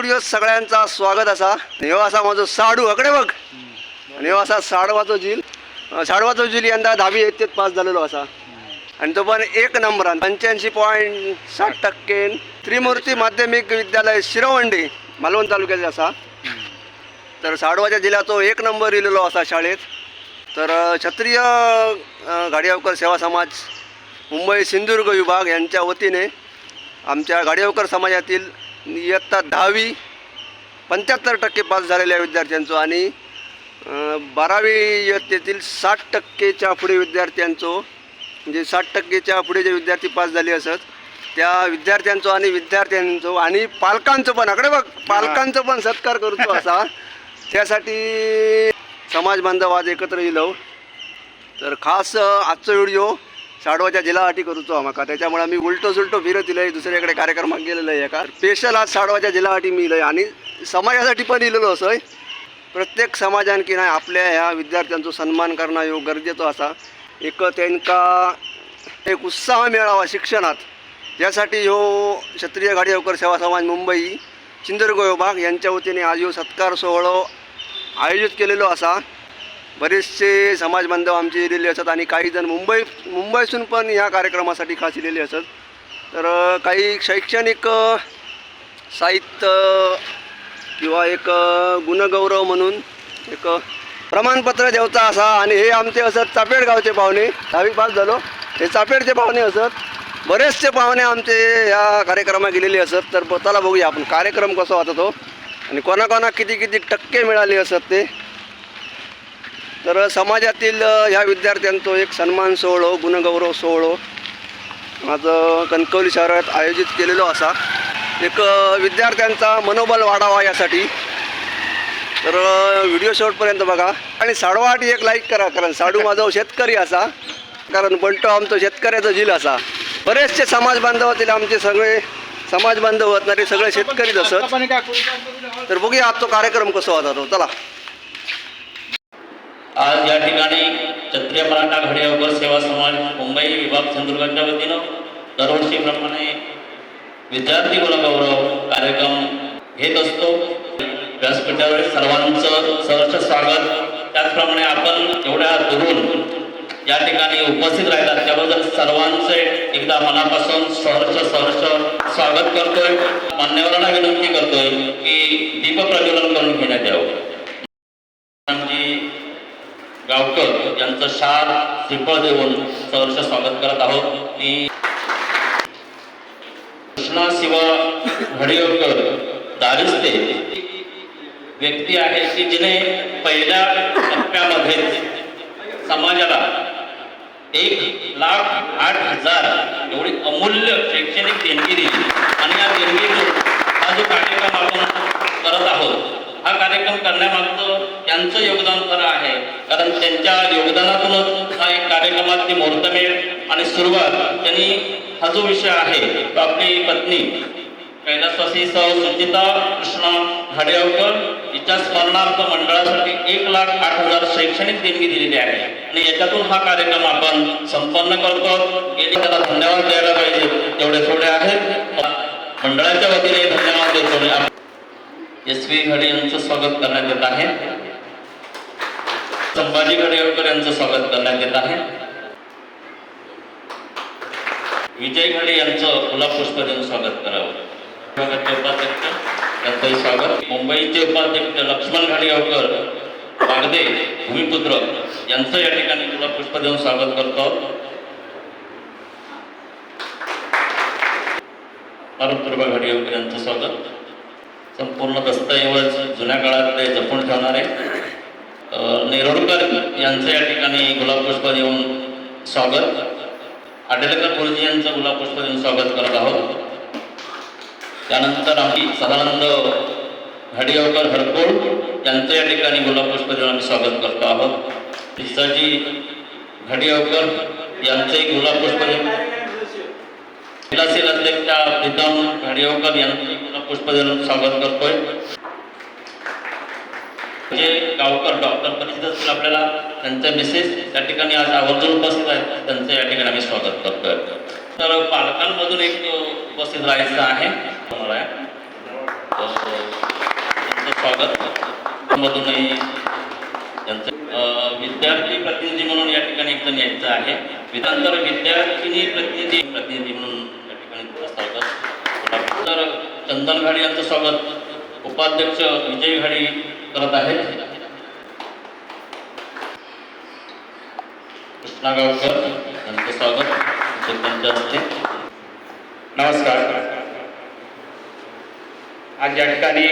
Studio सगळ्यांचा स्वागत असा. ह्यो असा माझो साडू अकडे बघ. आणि ह्यो असा साडवाचो झील. साडवाचो झील यंदा दहावी येतेत पास झालेलो असा. आणि तो पण एक नंबरान. पंच्याऐंशी पॉईंट साठ टक्के. त्रिमूर्ती माध्यमिक विद्यालय शिरवंडी मालवण तालुक्याचे असा. तर साडवाच्या जिल्ह्यात एक नंबर इलेलो असा शाळेत. तर क्षत्रिय अं, गाडीवकर सेवा समाज मुंबई सिंधुदुर्ग विभाग यांच्या वतीने आमच्या गाडीवकर समाजातील इयत्ता दहावी पंच्याहत्तर टक्के पास झालेल्या विद्यार्थ्यांचो आणि बारावी इयत्तेतील साठ टक्केच्या पुढे विद्यार्थ्यांचो म्हणजे साठ टक्केच्या पुढे जे विद्यार्थी पास झाले असत त्या विद्यार्थ्यांचो आणि विद्यार्थ्यांचो आणि पालकांचो पण आकडे बघ पालकांचो पण सत्कार करतो असा. त्यासाठी समाज बांधव आज एकत्र येलो. तर खास आजचो व्हिडिओ साडवाच्या जिल्हासाठी करूचो म्हाका त्याच्यामुळे आम्ही उलटो सुलटो फिरत इलय दुसऱ्याकडे कार्यक्रमाक गेलेलो आहे. का स्पेशल आज साडवाच्या जिल्हासाठी मी इलय. आणि समाजासाठी पण इलेलो असोय प्रत्येक समाजान की नाही आपल्या ह्या विद्यार्थ्यांचो सन्मान करणं ह्यो गरजेचो असा. एक त्यांना एक उत्साह मिळावा शिक्षणात. यासाठी ह्यो क्षत्रिय गाडीवकर सेवा समाज मुंबई सिंधुदुर्ग विभाग यांच्या वतीने आज ह्यो सत्कार सोहळो आयोजित केलेलो असा. बरेचसे समाज बांधव आमचे दिलेले असतात आणि काही जण मुंबई मुंबईतून पण ह्या कार्यक्रमासाठी खास दिलेले असतात. तर काही शैक्षणिक साहित्य किंवा एक गुणगौरव म्हणून एक प्रमाणपत्र देवता असा आणि हे आमचे असत चापेड गावचे पाहुणे. दहावी पास झालो. हे चापेडचे पाहुणे असत. बरेचसे पाहुणे आमचे ह्या कार्यक्रमात गेलेले असत. तर ब- चला बघूया आपण कार्यक्रम कसा होता तो आणि कोणाकोणा किती किती टक्के मिळाले असत ते. तर समाजातील ह्या विद्यार्थ्यांचो एक सन्मान सोहळो गुणगौरव सोहळो आज कणकवली शहरात आयोजित केलेलो असा. एक विद्यार्थ्यांचा मनोबल वाढावा यासाठी. तर व्हिडिओ शेवटपर्यंत बघा. आणि साडवासाठी एक लाईक करा कारण साडू माझा शेतकरी असा. कारण बंटो आमचो शेतकऱ्याचा झील असा. बरेचसे समाज बांधवातील आमचे सगळे समाज बांधव असणारे सगळे शेतकरीच असत. तर बघूया आजचा कार्यक्रम कसा होता तो चला. आज या ठिकाणी क्षत्रिय मराठा घडीवकर सेवा समाज मुंबई विभाग सिंधुदुर्गाच्या वतीनं दरवर्षीप्रमाणे विद्यार्थी गुणगौरव कार्यक्रम घेत असतो. व्यासपीठावर सर्वांचं सहर्ष स्वागत. त्याचप्रमाणे आपण एवढ्या दुरून या ठिकाणी उपस्थित राहिलात. त्याबद्दल सर्वांचे एकदा मनापासून सहर्ष सहर्ष स्वागत करतोय. मान्यवरांना विनंती करतोय की दीप प्रज्वलन करून घेण्यात यावं. गावकर यांचं शार श्रीफळ देऊन सहर्ष स्वागत करत आहोत. मी कृष्णा शिवा घडिवकर दारिस्ते. व्यक्ती आहे की जिने पहिल्या टप्प्यामध्ये समाजाला एक लाख आठ हजार एवढी अमूल्य शैक्षणिक देणगी दिली. आणि या देणगीतून हा जो कार्यक्रम आपण करत आहोत हा कार्यक्रम करण्यामागचं त्यांचं योगदान त्यांच्या योगदानातूनच हा एक कार्यक्रमाची मुहूर्तमेळ आणि सुरुवात त्यांनी हा जो विषय आहे तो आपली पत्नी कैलासवासी सौ सुचिता कृष्ण घाडेवकर हिच्या स्मरणार्थ मंडळासाठी एक लाख आठ हजार शैक्षणिक देणगी दिलेली आहे. आणि याच्यातून हा कार्यक्रम आपण संपन्न करतो. गेली त्याला धन्यवाद द्यायला पाहिजे तेवढे थोडे आहेत. मंडळाच्या वतीने धन्यवाद देतो एस व्ही घडे यांचं स्वागत करण्यात येत आहे. संभाजी घडेवकर यांचं स्वागत करण्यात येत आहे. विजय घडे यांचं गुलाब पुष्प देऊन स्वागत करावं. विभागाचे उपाध्यक्ष. त्यांचंही स्वागत. मुंबईचे उपाध्यक्ष लक्ष्मण घाडेवकर बागदे भूमिपुत्र यांचं या ठिकाणी गुलाब पुष्प देऊन स्वागत करतो. पारंपरिक घाडेवकर यांचं स्वागत. संपूर्ण दस्तऐवज जुन्या काळातले जपून ठेवणारे. नेरोडकर यांचं या ठिकाणी गुलाबपुष्प देऊन स्वागत. आडेलकर गुरुजी यांचं गुलाबपुष्प देऊन स्वागत करत आहोत. त्यानंतर आम्ही सदानंद घडिवकर हडकोळ यांचं या ठिकाणी गुलाबपुष्प देऊन आम्ही स्वागत करतो आहोत. पिसाजी घडिवकर यांचंही गुलाबपुष्प देऊन विलासील अध्यक्षा प्रीतम घाडिवकर यांचं गुलाबपुष्प देऊन स्वागत करतोय. जे गावकर डॉक्टर परिचित असतील आपल्याला त्यांचे मिसेस त्या ठिकाणी आज आवर्जून उपस्थित आहेत. त्यांचं या ठिकाणी आम्ही स्वागत करतोय. तर पालकांमधून एक उपस्थित राहायचं आहे. मला त्यांचं स्वागत. मधूनही त्यांचं विद्यार्थी प्रतिनिधी म्हणून या ठिकाणी एकदम यायचं आहे. विधांतर विद्यार्थिनी प्रतिनिधी प्रतिनिधी म्हणून या ठिकाणी स्वागत तर चंदन घाडी यांचं स्वागत. उपाध्यक्ष विजय घाडी करत आहेत. कृष्णा गावकर यांचं स्वागत. त्यांच्या हस्ते नमस्कार. आज या ठिकाणी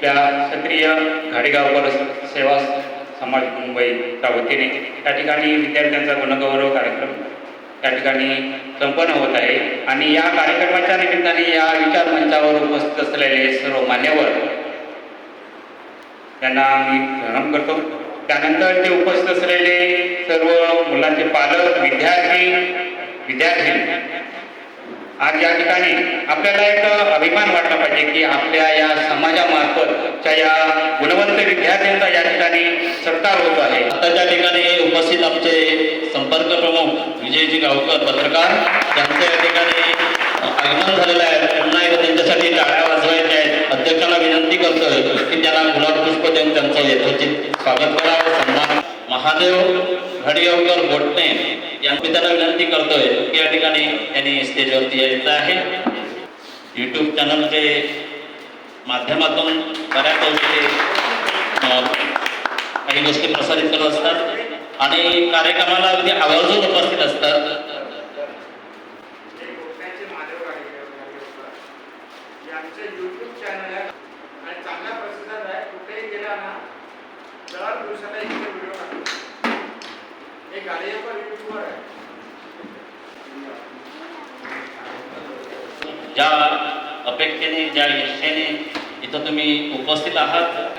त्या क्षत्रिय घाडेगावकर सेवा समाज मुंबईच्या वतीने त्या ठिकाणी विद्यार्थ्यांचा गुणगौरव कार्यक्रम त्या ठिकाणी संपन्न होत आहे. आणि या कार्यक्रमाच्या निमित्ताने या विचार मंचावर उपस्थित असलेले सर्व मान्यवर त्यांना मी प्रणाम करतो. त्यानंतर ते उपस्थित असलेले सर्व मुलांचे पालक विद्यार्थी विद्यार्थी. आज या ठिकाणी आपल्याला एक अभिमान वाटला पाहिजे की आपल्या या समाजामार्फतच्या या गुणवंत विद्यार्थ्यांचा या ठिकाणी सत्कार होत आहे. आताच्या ठिकाणी उपस्थित आमचे संपर्क प्रमुख विजयजी गावकर पत्रकार त्यांचं या ठिकाणी आगमन झालेलं आहे. पुन्हा एकदा त्यांच्यासाठी टाळ्या वाजवायच्या आहेत. अध्यक्षांना विनंती करतोय की त्यांना गुलाब पुष्प देऊन त्यांचं यथोचित स्वागत करावं. सन्मान महादेव घडियावकर बोटणे यांनी त्यांना विनंती करतोय की या ठिकाणी त्यांनी स्टेजवरती यायचं आहे. यूट्यूब चॅनलचे माध्यमातून बऱ्याच गोष्टी काही गोष्टी प्रसारित करत असतात. आणि कार्यक्रमाला अगदी आवर्जून उपस्थित असतात. यांचं यूट्यूब चॅनल आहे आणि चांगला प्रतिसाद आहे. कुठेही गेला ना दर दिवसाला एक व्हिडिओ टाकतो. हे गाडीवर यूट्यूबवर आहे. ज्या अपेक्षेने ज्या इच्छेने इथं तुम्ही उपस्थित आहात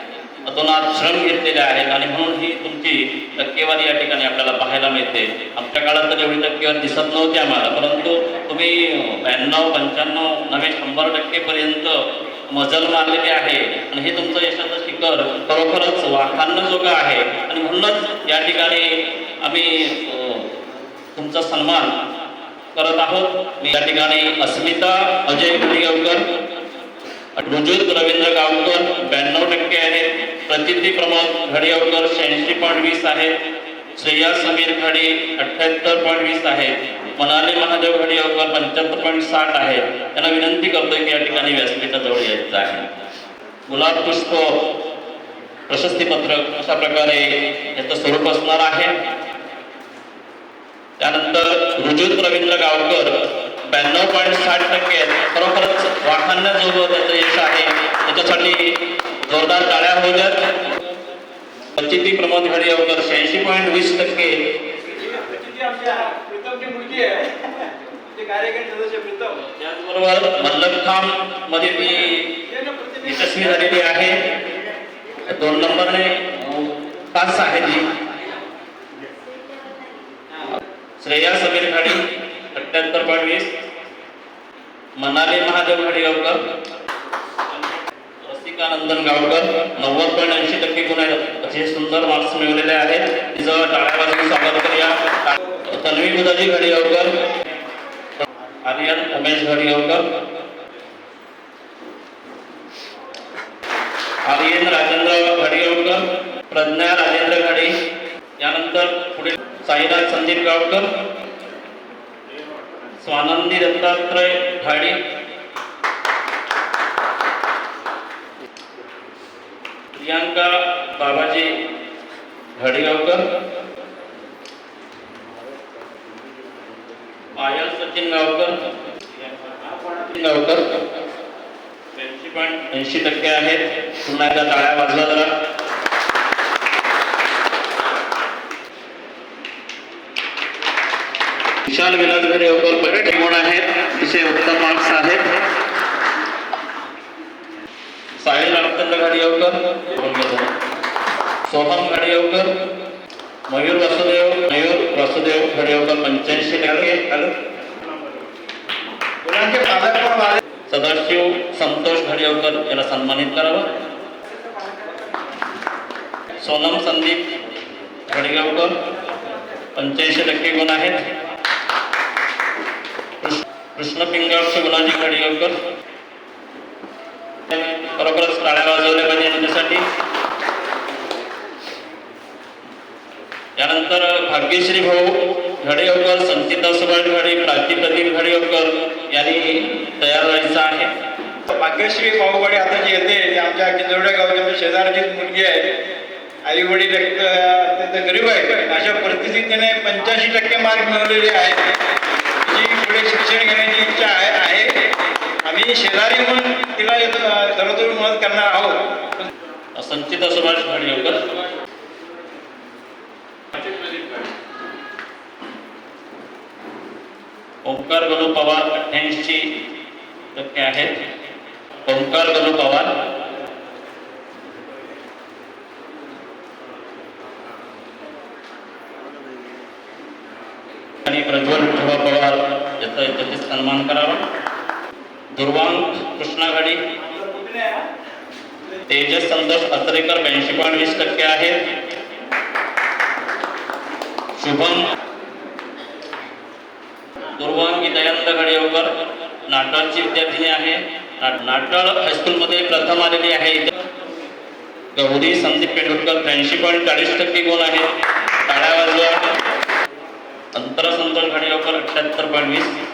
अतोनात श्रम घेतलेले आहेत आणि म्हणून ही तुमची टक्केवारी या ठिकाणी आपल्याला पाहायला मिळते. आमच्या काळात तर एवढी टक्केवारी दिसत नव्हती आम्हाला परंतु तुम्ही ब्याण्णव पंच्याण्णव नव्हे शंभर टक्केपर्यंत मजल मारलेली आहे आणि हे तुमचं यशाचं शिखर खरोखरच वाखाणण्याजोगं आहे. आणि म्हणूनच या ठिकाणी आम्ही तुमचा सन्मान करत आहोत. मी या ठिकाणी अस्मिता अजय घडिगावकर रुजूत रवींद्र गावकर ब्याण्णव टक्के आहेत. प्रतिती प्रमोद घडियावकर शहाऐंशी पॉईंट वीस आहेत श्रेया समीर घाडी अठ्ठ्याहत्तर पॉईंट वीस आहेत मनाली महादेव घडियावकर पंच्याहत्तर पॉईंट साठ आहेत त्यांना विनंती करतोय की या ठिकाणी व्यासपीठाजवळ यायचं आहे. गुलाब पुष्प प्रशस्तीपत्रक अशा प्रकारे याचं स्वरूप असणार आहे. त्यानंतर रुजूत रवींद्र गावकर ब्याण्णव पॉईंट साठ टक्के आहेत. खरोखरच वाखाणण्याजोगं त्याचं यश आहे. त्याच्यासाठी जोरदार टाळ्या होऊ द्यात पंचिती प्रमोद घडिगावकर शहाऐंशी पॉईंट वीस टक्के. त्याचबरोबर मल्लखाममध्ये ती यशस्वी झालेली आहे. दोन नंबरने अं, आहे ती श्रेया समीर घाडी अठ्ठ्याहत्तर पॉईंट वीस. मनाली महादेव घाडी रसिका नंदन गावकर नव्वद पॉईंट ऐंशी टक्के गुण आहेत. असे सुंदर मार्क्स मिळवलेले आहेत. तिचं टाळ्या वाजवून स्वागत करूया. तन्वी बुधाजी घाडीगावकर आर्यन उमेश घाडीगावकर आर्यन राजेंद्र घाडीगावकर प्रज्ञा राजेंद्र घाडी यानंतर पुढे साईनाथ संदीप गावकर स्वानंदी दत्तात्रय घाडी प्रियांका बाबाजी घाडीगावकर पायल सचिन गावकर गावकर त्यांची पण ऐंशी टक्के आहेत. पुन्हा एकदा टाळ्या वाजला जरा. विशाल विलास घडेवकर बरेच गुण आहेत? अतिशय उत्तम मार्क्स आहेत. साहिल रामचंद्र घाडिगावकर सोहम घाडिगावकर मयूर वासुदेव मयूर वासुदेव घाडिगावकर पंच्याऐंशी टक्के. मुलांचे पालक पण वाले? सदाशिव संतोष घडिगावकर याला सन्मानित करावं. सोनम संदीप घडिगावकर पंच्याऐंशी टक्के गुण आहेत. कृष्ण- पिंगाळ शिवराजी घडिगावकर खरोखरच टाळ्या वाजवल्या पाहिजे यांच्यासाठी त्यानंतर भाग्यश्री भाऊ घडेवकर संचिता सुभाष घडे प्राची प्रदीप घडेवकर यांनी तयार व्हायचं आहे. भाग्यश्री भाऊ घडे आता जी येते आमच्या किंजोड्या गावच्या शेजारची मुलगी आहे आई वडील अत्यंत गरीब आहे अशा परिस्थितीत त्याने पंच्याऐंशी टक्के मार्क मिळवलेले आहेत. जी पुढे शिक्षण घेण्याची इच्छा आहे. आम्ही शेजारी म्हणून तिला इथं मदत करणार आहोत. संचिता सुभाष घडेवकर ओंकार गणू पवार अठ्ठ्याऐंशी टक्के आहेत. ओंकार गणू पवार. आणि प्रज्वल पवार याचा याच्याचे सन्मान करावा. दुर्वांग कृष्णाघाडी. तेजस संतोष अत्रेकर ब्याऐंशी पॉईंट वीस टक्के आहेत शुभम. दुर्वांगी दयानंद घडेवकर नाटळची विद्यार्थिनी आहे. नाटळ हायस्कूलमध्ये प्रथम आलेली आहे गौरी संदीप पेंडुलकर त्र्याऐंशी पॉईंट चाळीस टक्के गुण आहे टाळ्या वाजवा. अंतर संतोष घडेवकर अठ्ठ्याहत्तर पॉईंट वीस.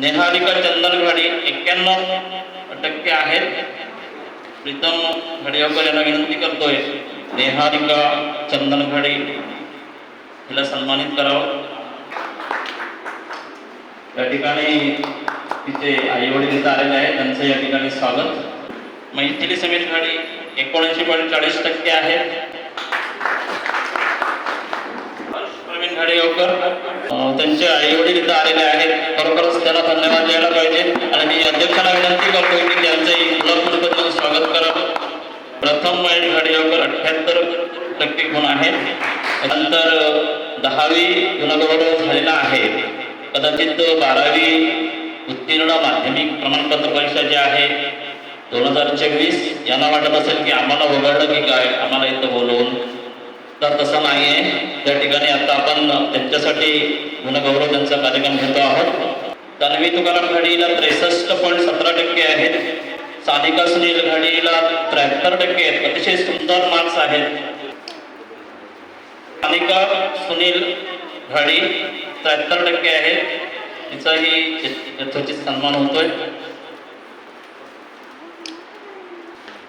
नेहारिका चंदन घाडी एक्क्याण्णव टक्के आहेत. प्रीतम घडेवकर यांना विनंती करतोय नेहारिका चंदन घाडी हिला सन्मानित करावं. या ठिकाणी तिचे आई वडील इथं आलेले आहेत. त्यांचं या ठिकाणी स्वागत. मैथिली समेत घाडी एकोणऐंशी पॉईंट चाळीस टक्के आहेत. प्रवीण घाडेगावकर त्यांचे आई वडील इथं आलेले आहेत. खरोखरच त्यांना धन्यवाद द्यायला पाहिजे. आणि मी अध्यक्षांना विनंती करतोय की त्यांचंही गुलाबपूर्वक स्वागत करावं प्रथम माईल घाडेगावकर अठ्ठ्याहत्तर टक्के गुण आहे नंतर दहावी गुणगौरव झालेला आहे. कदाचित बारावी उत्तीर्ण माध्यमिक प्रमाणपत्र परीक्षा जी आहे दोन हजार चोवीस यांना वाटत असेल की आम्हाला वगळलं की काय? आम्हाला इथं बोलवून तर तसं नाही आहे त्या ठिकाणी आता आपण त्यांच्यासाठी गुणगौरव त्यांचा कार्यक्रम घेतो आहोत. तन्वी तुकाराम घडीला त्रेसष्ट पॉईंट सतरा टक्के आहेत. सानिका सुनील घडीला त्र्याहत्तर टक्के आहेत. अतिशय सुंदर मार्क्स आहेत. सानिका सुनील घडी त्र्याहत्तर टक्के आहेत. तिचाही यथोचित सन्मान होतोय.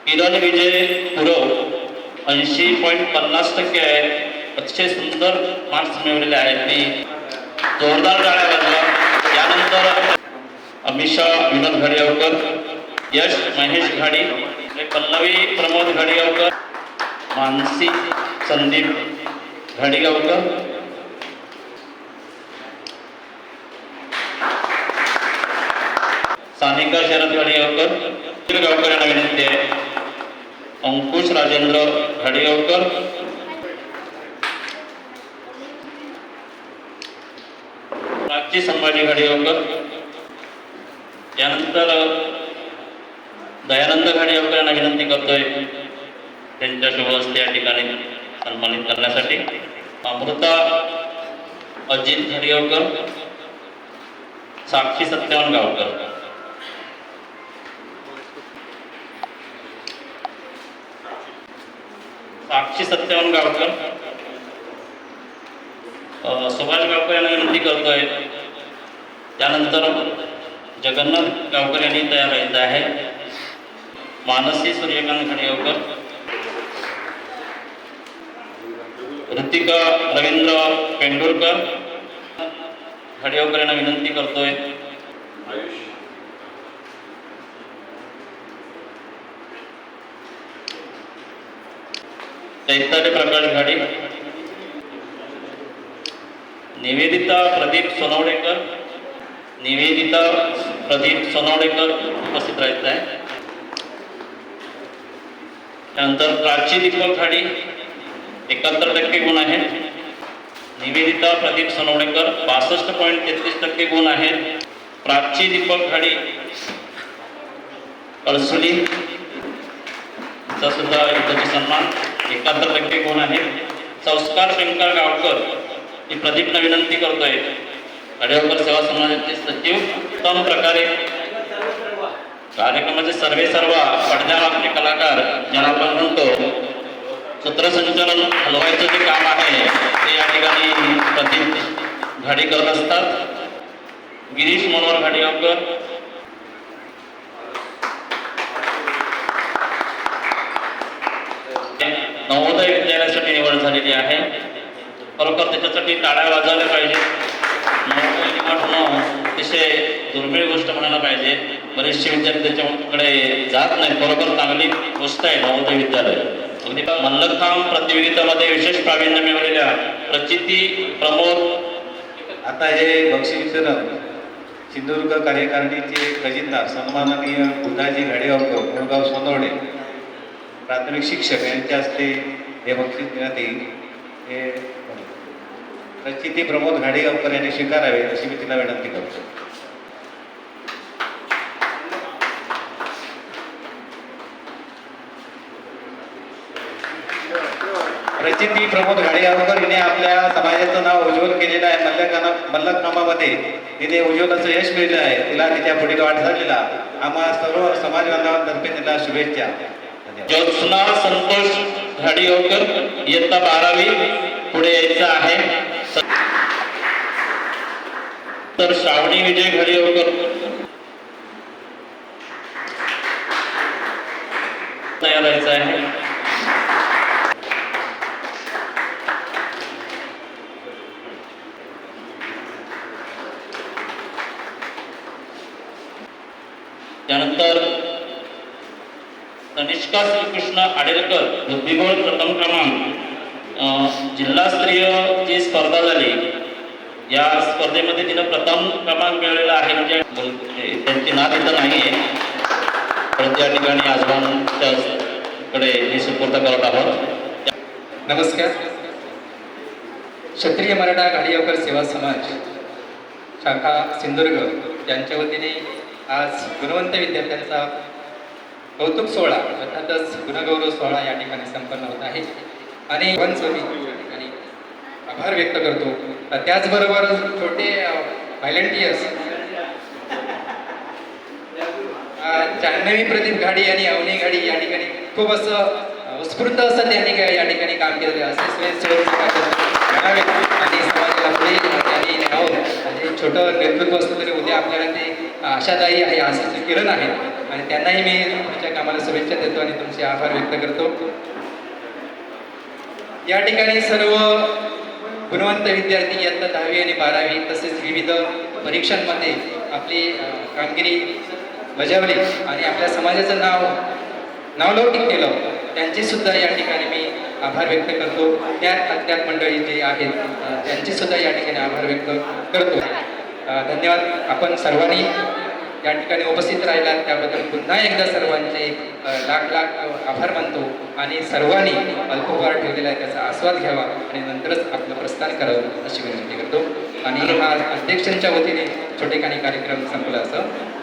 किरण विजय पुरव ऐंशी पॉईंट पन्नास टक्के आहेत. अतिशय सुंदर मार्क्स मिळवलेले आहेत मी जोरदार टाळ्या वाजवा. यानंतर अमिषा विनोद घडियावकर यश महेश घाडी पल्लवी प्रमोद घडियावकर मानसी संदीप घाडीगावकर. सानिका शरद घडिगावकर. गावकर यांना विनंती आहे. अंकुश राजेंद्र घडिगावकर प्राची संभाजी घडिगावकर यानंतर दयानंद घडिगावकर यांना विनंती करतोय त्यांच्या शुभ या ठिकाणी सन्मानित करण्यासाठी. अमृता अजित घडिगावकर साक्षी सत्यवान गावकर. साक्षी सत्तावन्न गावकर. सुभाष गावकर यांना विनंती करतोय. त्यानंतर जगन्नाथ गावकर यांनी तयार व्हायचं आहे. मानसी सूर्यकांत खडेगावकर ऋतिका रवींद्र पेंडुरकर. खडेगावकर यांना विनंती करतोय. चैतन्य प्रकाश घाडी. निवेदिता प्रदीप सोनवडेकर निवेदिता प्रदीप सोनवडेकर उपस्थित राहत आहे. त्यानंतर प्राची दीपक खाडी एकाहत्तर टक्के गुण आहेत. निवेदिता प्रदीप सोनवडेकर बासष्ट पॉईंट तेहतीस टक्के गुण आहेत. प्राची दीपक खाडी कळसुली सुद्धा युद्धाचे सन्मान. एकाहत्तर टक्के गुण आहेत? संस्कार शंकर गावकर. मी प्रदीपला विनंती करतोय. अडेवकर सेवा समाजाचे सचिव उत्तम प्रकारे कार्यक्रमाचे सर्वे सर्व आपले कलाकार ज्याला आपण म्हणतो सूत्रसंचालन हलवायचं जे काम आहे ते या ठिकाणी प्रदीप घाडी करत असतात. गिरीश मनोहर घाडीगावकर नवोदय विद्यालयासाठी निवड झालेली आहे. खरोखर त्याच्यासाठी टाळ्या वाजवल्या पाहिजे नवोदय निवड होणं अतिशय दुर्मिळ गोष्ट म्हणायला पाहिजे. बरेचसे विद्यार्थी त्याच्याकडे जात नाही खरोखर चांगली गोष्ट आहे नवोदय विद्यालय. अगदी मल्लखांब प्रतियोगितामध्ये विशेष प्रावीण्य मिळवलेल्या प्रचिती प्रमोद. आता हे बक्षीस वितरण सिंधुदुर्ग कार्यकारिणीचे खजिनदार सन्माननीय बुधाजी घाडेगावकर मुळगाव सोनवणे प्राथमिक शिक्षक यांच्या हस्ते हे बक्षीस देण्यात येईल. हे रचिती प्रमोद घाडेगावकर यांनी स्वीकारावे अशी मी तिला विनंती करतो. रचिती प्रमोद घाडेगावकर हिने आपल्या समाजाचं नाव उज्ज्वल केलेलं आहे. मल्लकाना मल्लकामामध्ये तिने उज्ज्वलाचं यश मिळलं आहे. तिला तिच्या पुढील वाटचालीला आम्हा सर्व समाज बांधवांतर्फे तिला शुभेच्छा. ज्योत्स्ना संतोष घाडीवकर इयत्ता बारावी पुढे यायचं आहे. तर श्रावणी विजय घाडीवकर. तयार व्हायचं आहे. त्यानंतर तनिष्का श्रीकृष्ण आडेलकर बुद्धिबळ प्रथम क्रमांक जिल्हास्तरीय जी स्पर्धा झाली या स्पर्धेमध्ये तिनं प्रथम क्रमांक मिळवलेला आहे म्हणजे त्यांची नाव इथं नाही आहे परंतु त्या ठिकाणी आजोबांच्या कडे हे सुपूर्द करत आहोत. नमस्कार. क्षत्रिय मराठा गाडीवकर सेवा समाज शाखा सिंधुदुर्ग यांच्या वतीने आज गुणवंत विद्यार्थ्यांचा कौतुक सोहळा अर्थातच गुणगौरव सोहळा या ठिकाणी संपन्न होत आहे. आणि वनस्वती या ठिकाणी आभार व्यक्त करतो. त्याचबरोबर छोटे व्हॉलेंटियर्स जान्हवी प्रदीप घाडी आणि अवनी घाडी या ठिकाणी खूप असं उत्स्फूर्त असं त्यांनी काय या ठिकाणी काम केलेलं आहे. असे स्वयंसेवक आणि समाजाला पुढे त्यांनी न्यावं छोटं नेतृत्व असलं तरी उद्या आपल्याला ते आशादायी आहे असं किरण आहे. आणि त्यांनाही मी तुमच्या कामाला शुभेच्छा देतो आणि तुमचे आभार व्यक्त करतो. या ठिकाणी सर्व गुणवंत विद्यार्थी इयत्ता दहावी आणि बारावी तसेच विविध परीक्षांमध्ये आपली कामगिरी बजावली आणि आपल्या समाजाचं नाव नावलौकिक केलं. त्यांची सुद्धा या ठिकाणी मी आभार व्यक्त करतो. त्या अज्ञात मंडळी जे आहेत त्यांची सुद्धा या ठिकाणी आभार व्यक्त करतो. धन्यवाद. आपण सर्वांनी या ठिकाणी उपस्थित राहिलात. त्याबद्दल पुन्हा एकदा सर्वांचे लाख लाख आभार मानतो आणि सर्वांनी अल्पोपहार ठेवलेला आहे त्याचा आस्वाद घ्यावा आणि नंतरच आपलं प्रस्थान करावं अशी विनंती करतो. आणि हा अध्यक्षांच्या वतीने छोटेखानी कार्यक्रम संपला असं.